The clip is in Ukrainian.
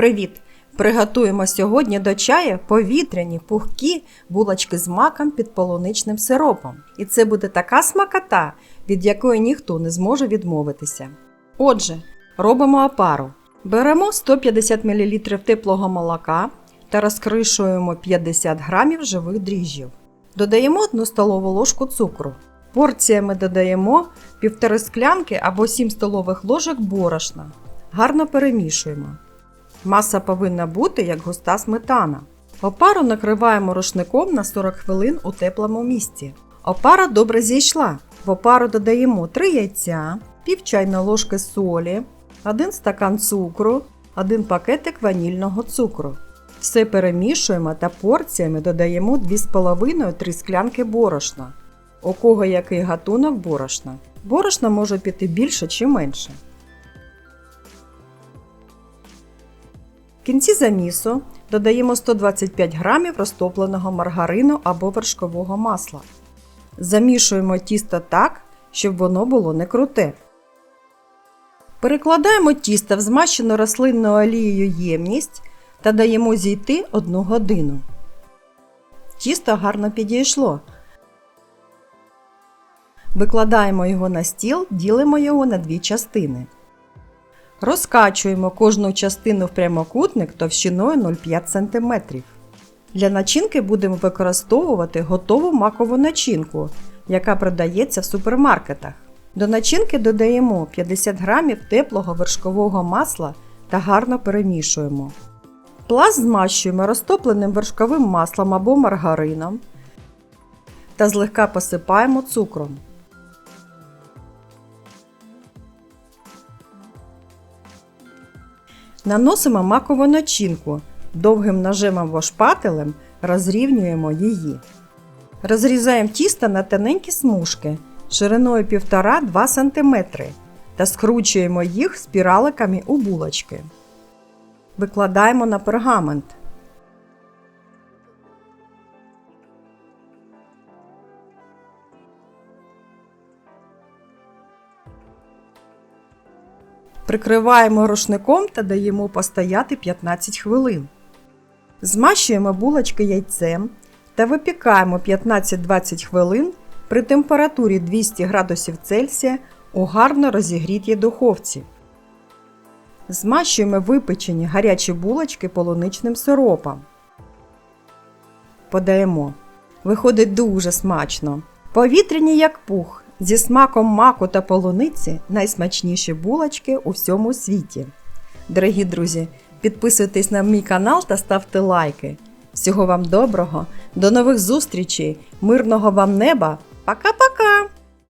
Привіт! Приготуємо сьогодні до чаю повітряні пухкі булочки з маком під полуничним сиропом. І це буде така смакота, від якої ніхто не зможе відмовитися. Отже, робимо опару. Беремо 150 мл теплого молока та розкришуємо 50 г живих дріжджів. Додаємо 1 столову ложку цукру. Порціями додаємо 1,5 склянки або 7 столових ложок борошна. Гарно перемішуємо. Маса повинна бути як густа сметана. Опару накриваємо рушником на 40 хвилин у теплому місці. Опара добре зійшла. В опару додаємо 3 яйця, пів чайної ложки солі, 1 стакан цукру, 1 пакетик ванільного цукру. Все перемішуємо та порціями додаємо 2,5-3 склянки борошна. У кого який гатунок борошна. Борошна може піти більше чи менше. В кінці замісу додаємо 125 г розтопленого маргарину або вершкового масла. Замішуємо тісто так, щоб воно було не круте. Перекладаємо тісто в змащену рослинною олією ємність та даємо зійти 1 годину. Тісто гарно підійшло. Викладаємо його на стіл, ділимо його на дві частини. Розкачуємо кожну частину в прямокутник товщиною 0,5 см. Для начинки будемо використовувати готову макову начинку, яка продається в супермаркетах. До начинки додаємо 50 г теплого вершкового масла та гарно перемішуємо. Пласт змащуємо розтопленим вершковим маслом або маргарином та злегка посипаємо цукром. Наносимо макову начинку. Довгим нажимом вошпателем шпателем розрівнюємо її. Розрізаємо тісто на тоненькі смужки шириною 1,5-2 см та скручуємо їх спіраликами у булочки. Викладаємо на пергамент. Прикриваємо рушником та даємо постояти 15 хвилин. Змащуємо булочки яйцем та випікаємо 15-20 хвилин при температурі 200 градусів Цельсія у гарно розігрітій духовці. Змащуємо випечені гарячі булочки полуничним сиропом. Подаємо. Виходить дуже смачно. Повітряні як пух. Зі смаком маку та полуниці найсмачніші булочки у всьому світі. Дорогі друзі, підписуйтесь на мій канал та ставте лайки. Всього вам доброго, до нових зустрічей, мирного вам неба. Пока-пока!